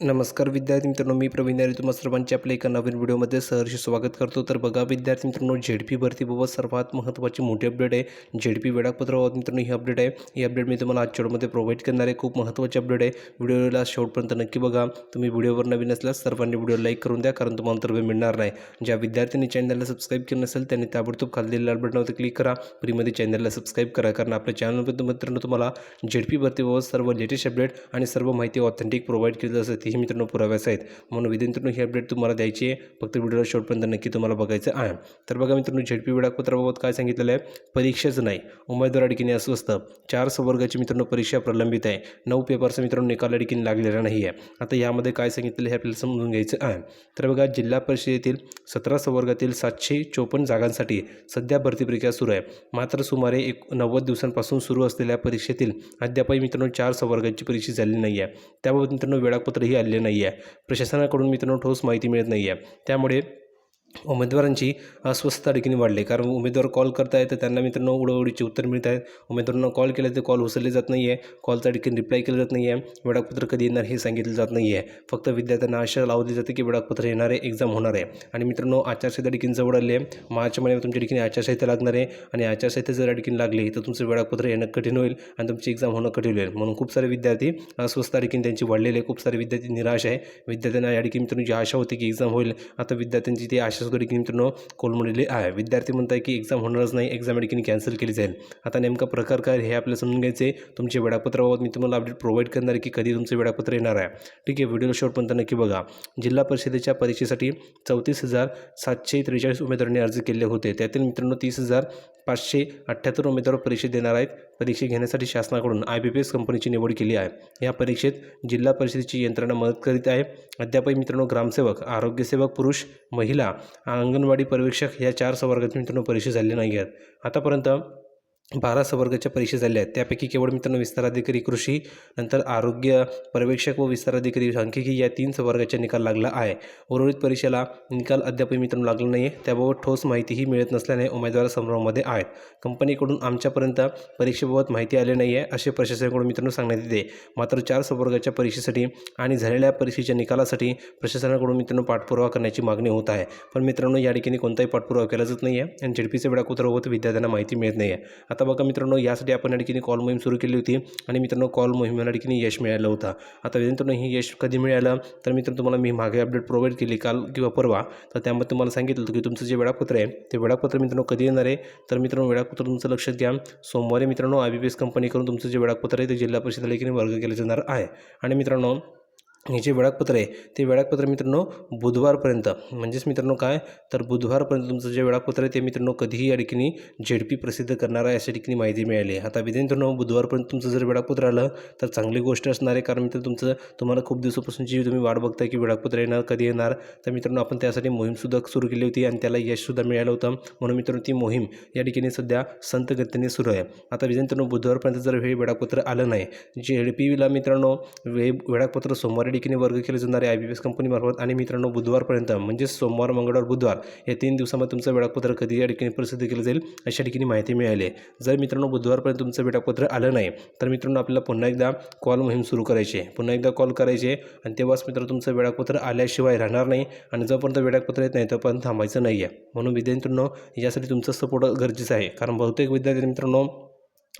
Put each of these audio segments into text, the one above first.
नमस्कार विद्यार्थी मित्रांनो मी प्रवीण आणि तुम्हा सर्वांचे आपल्या एका नवीन व्हिडिओमध्ये सहर्ष स्वागत करतो. तर बघा विद्यार्थी मित्रांनो झेडपी भरतीबाबत सर्वात महत्त्वाची मोठी अपडेट आहे. झेडपी वेळापत्राबाबत मित्रांनो ही अपडेट आहे. ही अपडेट मी तुम्हाला आजच्या व्हिडिओमध्ये प्रोव्हाइड करणार आहे. खूप महत्त्वाची अपडेट आहे. व्हिडिओला शेवटपर्यंत नक्की बघा. तुम्ही व्हिडिओवर नवीन असल्यास सर्वांनी व्हिडिओ लाईक करून द्या कारण तुम्हाला तर वेळ मिळणार नाही. ज्या विद्यार्थ्यांनी चॅनलला सबस्क्राईब केलं नसेल त्यांनी ताबडतोब खाली लाल बटनावरती क्लिक करा. फ्रीमध्ये चॅनलला सबस्क्राईब करा कारण आपल्या चॅनलमध्ये मित्रांनो तुम्हाला झेडपी भरतीबाबत सर्व लेटेस्ट अपडेट आणि सर्व माहिती ऑथेंटिक प्रोव्हाइड केली जाते तीही मित्रांनो पुराव्यास आहेत? म्हणून विद्यार्थ्यांनो ही अपडेट तुम्हाला द्यायची आहे. फक्त व्हिडिओला शेवटपर्यंत नक्की तुम्हाला बघायचं आहे. तर बघा मित्रांनो झेडपी वेळापत्राबाबत काय सांगितलेलं आहे? परीक्षाच नाही. उमेदवार अडकीने अस्वस्थ चार संवर्गाची मित्रांनो परीक्षा प्रलंबित आहे. नऊ पेपरचा मित्रांनो निकाल अडकीने लागलेला नाही आहे. आता यामध्ये काय सांगितलेलं हे आपल्याला समजून घ्यायचं आहे. तर बघा जिल्हा परिषदेतील सतरा संवर्गातील सातशे चोपन्न जागांसाठी सध्या भरती प्रक्रिया सुरू आहे. मात्र सुमारे एक नव्वद दिवसांपासून सुरू असलेल्या परीक्षेतील अद्यापही मित्रांनो चार संवर्गाची परीक्षा झाली नाही आहे. त्याबाबत मित्रांनो वेळापत्रही आलेले नाही आहे प्रशासनाकडून मित्रांनो ठोस माहिती मिळत नाही आहे त्यामुळे उमेदवारांची अस्वस्थता देखील वाढली. कारण उमेदवार कॉल करतायत तर त्यांना मित्रांनो उडवडीचे उत्तर मिळत आहेत. उमेदवारांना कॉल केला तर कॉल उचलले जात नाही आहे कॉलचा देखील रिप्लाय केलं जात नाही आहे वेळापत्र कधी येणार हे सांगितलं जात नाही आहे फक्त विद्यार्थ्यांना आशा लावली जाते की वेळापत्र येणार आहे एक्झाम होणार आहे. आणि मित्रांनो आचारसंहिता देखील जवळ आली आहे. मार्च महिन्यात तुमच्या ठिकाणी आचारसंहिता लागणार आहे. आणि आचारसंहिता जर ठिकाणी लागली तर तुमचं वेळापत्र येणं कठीण होईल आणि तुमची एक्झाम होणं कठीण होईल. म्हणून खूप सारे विद्यार्थी अस्वस्थता देखील त्यांची वाढलेली आहे खूप सारे विद्यार्थी निराश आहे. विद्यार्थ्यांना या ठिकाणी मित्रांनो जी आशा होती की एक्झाम होईल आता विद्यार्थ्यांची ती आशा सुद्धा की मित्रांनो कोलमडलेली आहे. विद्यार्थी म्हणताय की एक्झाम होणारच नाही एक्झाम ठिकाणी कॅन्सल केली जाईल. आता नेमका प्रकार काय हे आपल्याला समजून घ्यायचे तुमचे तुमच्या वेळापत्राबाबत मी तुम्हाला अपडेट प्रोव्हाइड करणार आहे की कधी तुमचं वेळापत्र येणार आहे. ठीक आहे व्हिडिओ शेवटपर्यंत नक्की बघा. जिल्हा परिषदेच्या परीक्षेसाठी चौतीस हजार सातशे त्रेचाळीस उमेदवारांनी अर्ज केले होते. त्यातील मित्रांनो तीस हजार पाचशे अठ्ठ्याहत्तर उमेदवार परीक्षा देणार आहेत. परीक्षा घेण्यासाठी शासनाकडून आय बी पी एस कंपनीची निवड केली आहे. या परीक्षेत जिल्हा परिषदेची यंत्रणा मदत करीत आहे. अद्यापही मित्रांनो ग्रामसेवक आरोग्यसेवक पुरुष महिला अंगणवाडी पर्यवेक्षक या चार संवर्गाची मित्रांनो परीक्षा झाली नाही आहेत. आतापर्यंत बारा संवर्गाच्या परीक्षा झाल्या आहेत. त्यापैकी केवळ मित्रांनो विस्ताराधिकारी कृषी नंतर आरोग्य पर्यवेक्षक व विस्ताराधिकारी सांख्यिकी या तीन संवर्गाचा निकाल लागला आहे. उर्वरित परीक्षेला निकाल अद्यापही मित्रांनो लागला नाही आहे त्याबाबत ठोस माहितीही मिळत नसल्याने उमेदवार संभ्रमामध्ये आहेत. कंपनीकडून आमच्यापर्यंत परीक्षेबाबत माहिती आली नाही आहे असे प्रशासनाकडून मित्रांनो सांगण्यात येते. मात्र चार संवर्गाच्या परीक्षेसाठी आणि झालेल्या परीक्षेच्या निकालासाठी प्रशासनाकडून मित्रांनो पाठपुरावा करण्याची मागणी होत आहे. पण मित्रांनो या ठिकाणी कोणताही पाठपुरावा केला जात नाही आहे आणि झेडपीचे होत विद्यार्थ्यांना माहिती मिळत नाही आहे आता बघा मित्रांनो यासाठी आपण या ठिकाणी कॉल मोहीम सुरू केली होती आणि मित्रांनो कॉल मोहिमेला ठिकाणी यश मिळालं होतं. आता मित्रांनो ही यश कधी मिळालं? तर मित्रांनो तुम्हाला मी मागे अपडेट प्रोव्हाइड केली काल किंवा परवा. तर त्यामध्ये तुम्हाला सांगितलं होतं की तुमचं जे वेळापत्र आहे ते वेळापत्र मित्रांनो कधी येणार आहे? तर मित्रांनो वेळापत्र तुमचं लक्षात घ्या. सोमवारी मित्रांनो आय बी पी एस कंपनीकडून तुमचं जे वेळापत्र आहे ते जिल्हा परिषदेला ठिकाणी वर्ग केलं जाणार आहे. आणि मित्रांनो हे जे वेळापत्र आहे ते वेळापत्र मित्रांनो बुधवारपर्यंत. म्हणजेच मित्रांनो काय? तर बुधवारपर्यंत तुमचं जे वेळापत्र आहे ते मित्रांनो कधीही या ठिकाणी झेडपी प्रसिद्ध करणार आहे अशा ठिकाणी माहिती मिळाली आहे. आता मित्रांनो बुधवारपर्यंत तुमचं जर वेळापत्र आलं तर चांगली गोष्ट असणार आहे कारण मित्र तुमचं तुम्हाला खूप दिवसापासून जी तुम्ही वाट बघताय की वेळापत्र येणार कधी येणार. तर मित्रांनो आपण त्यासाठी मोहीमसुद्धा सुरू केली होती आणि त्याला यशसुद्धा मिळालं होतं. म्हणून मित्रांनो ती मोहीम या ठिकाणी सध्या संत गतीने सुरू आहे. आता मित्रांनो बुधवारपर्यंत जर हे वेळापत्र आलं नाही झेडपीला मित्रांनो हे वेळापत्र सोमवारी ठिकाणी वर्ग केले जाणारे आय बी पी एस कंपनीमार्फत आणि मित्रांनो बुधवारपर्यंत म्हणजेच सोमवार मंगळवार बुधवार या तीन दिवसामध्ये तुमचं वेळापत्र कधी या ठिकाणी प्रसिद्ध केलं जाईल अशा ठिकाणी माहिती मिळाली. आहे जर मित्रांनो बुधवारपर्यंत तुमचं वेळापत्र आलं नाही तर मित्रांनो आपल्याला पुन्हा एकदा कॉल मोहीम सुरू करायची आहे. पुन्हा एकदा कॉल करायचे आणि तेव्हाच मित्र तुमचं वेळापत्र आल्याशिवाय राहणार नाही आणि जोपर्यंत वेळापत्र येत नाही तोपर्यंत थांबायचं नाही आहे म्हणून विद्यार्थ्यांनो यासाठी तुमचं सपोर्ट गरजेचं आहे. कारण बहुतेक विद्यार्थी मित्रांनो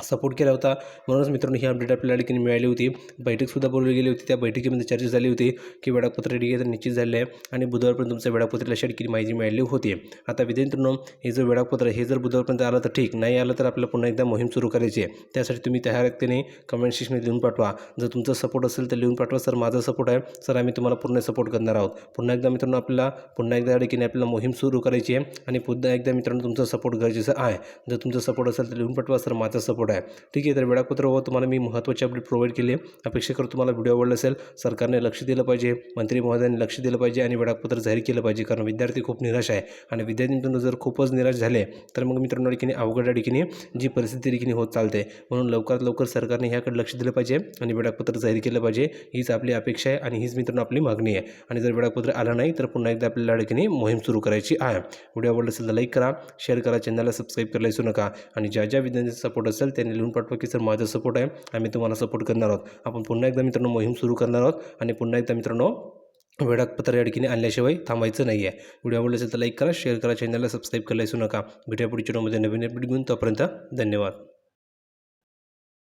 सपोर्ट केला होता. म्हणूनच मित्रांनो ही अपडेट आपल्याला ठिकाणी मिळाली होती. बैठकसुद्धा बोलवली गेली होती. त्या बैठकीमध्ये चर्चा झाली होती की वेळापत्र ठीक आहे तर निश्चित झाले आहे आणि बुधवारपर्यंत तुमचं वेळापत्राला अशा ठिकाणी माहिती मिळाली होती. आता विद्यार्थ्यांनो हे जर वेळापत्र हे जर बुधवारपर्यंत आलं तर ठीक. नाही आलं तर आपल्याला पुन्हा एकदा मोहीम सुरू करायची आहे. त्यासाठी तुम्ही तयार व्यक्तीने कमेंट सेक्शनमध्ये लिहून पाठवा. जर तुमचा सपोर्ट असेल तर लिहून पाठवा. सर माझा सपोर्ट आहे. सर आम्ही तुम्हाला पूर्ण सपोर्ट करणार आहोत. पुन्हा एकदा मित्रांनो आपल्याला पुन्हा एकदा ठिकाणी आपल्याला मोहीम सुरू करायची आहे. आणि पुन्हा एकदा मित्रांनो तुमचा सपोर्ट गरजेचा आहे. जर तुमचा सपोर्ट असेल तर लिहून पाठवा. सर माझा सपोर्ट आहे. ठीक आहे तर वेळापत्र व तुम्हाला मी महत्त्वाची अपडेट प्रोव्हाइड केली अपेक्षा करतो तुम्हाला व्हिडिओ आवडला असेल सरकारने लक्ष दिलं पाहिजे मंत्री महोदयांनी लक्ष दिलं पाहिजे आणि वेळापत्र जाहीर केलं पाहिजे कारण विद्यार्थी खूप निराश आहे. आणि विद्यार्थी मित्रांनो जर खूपच निराश झाले तर मग मित्रांनो ठिकाणी अवघड ठिकाणी जी परिस्थिती ठिकाणी होत चालते. म्हणून लवकरात लवकर सरकारने ह्याकडे लक्ष दिलं पाहिजे आणि वेळापत्र जाहीर केलं पाहिजे हीच आपली अपेक्षा आहे आणि हीच मित्रांनो आपली मागणी आहे. आणि जर वेळापत्र आलं नाही तर पुन्हा एकदा आपल्याला ठिकाणी मोहीम सुरू करायची आहे. व्हिडिओ आवडला असेल तर लाईक करा शेअर करा चॅनलला सबस्क्राईब करायला विसरू नका. आणि ज्या ज्या विद्यार्थ्यांचा सपोर्ट असेल त्यांनी लिहून पाठवा की सर माझा सपोर्ट आहे. आम्ही तुम्हाला सपोर्ट करणार आहोत. आपण पुन्हा एकदा मित्रांनो मोहीम सुरू करणार आहोत आणि पुन्हा एकदा मित्रांनो वेळापत्र या आणल्याशिवाय थांबायचं नाही आहे व्हिडिओ आवडला असेल तर लाईक करा शेअर करा चॅनलला सबस्क्राईब करायला विसरू नका. भेटूया पुढच्या व्हिडिओमध्ये नवीन अपडेट घेऊन तोपर्यंत धन्यवाद.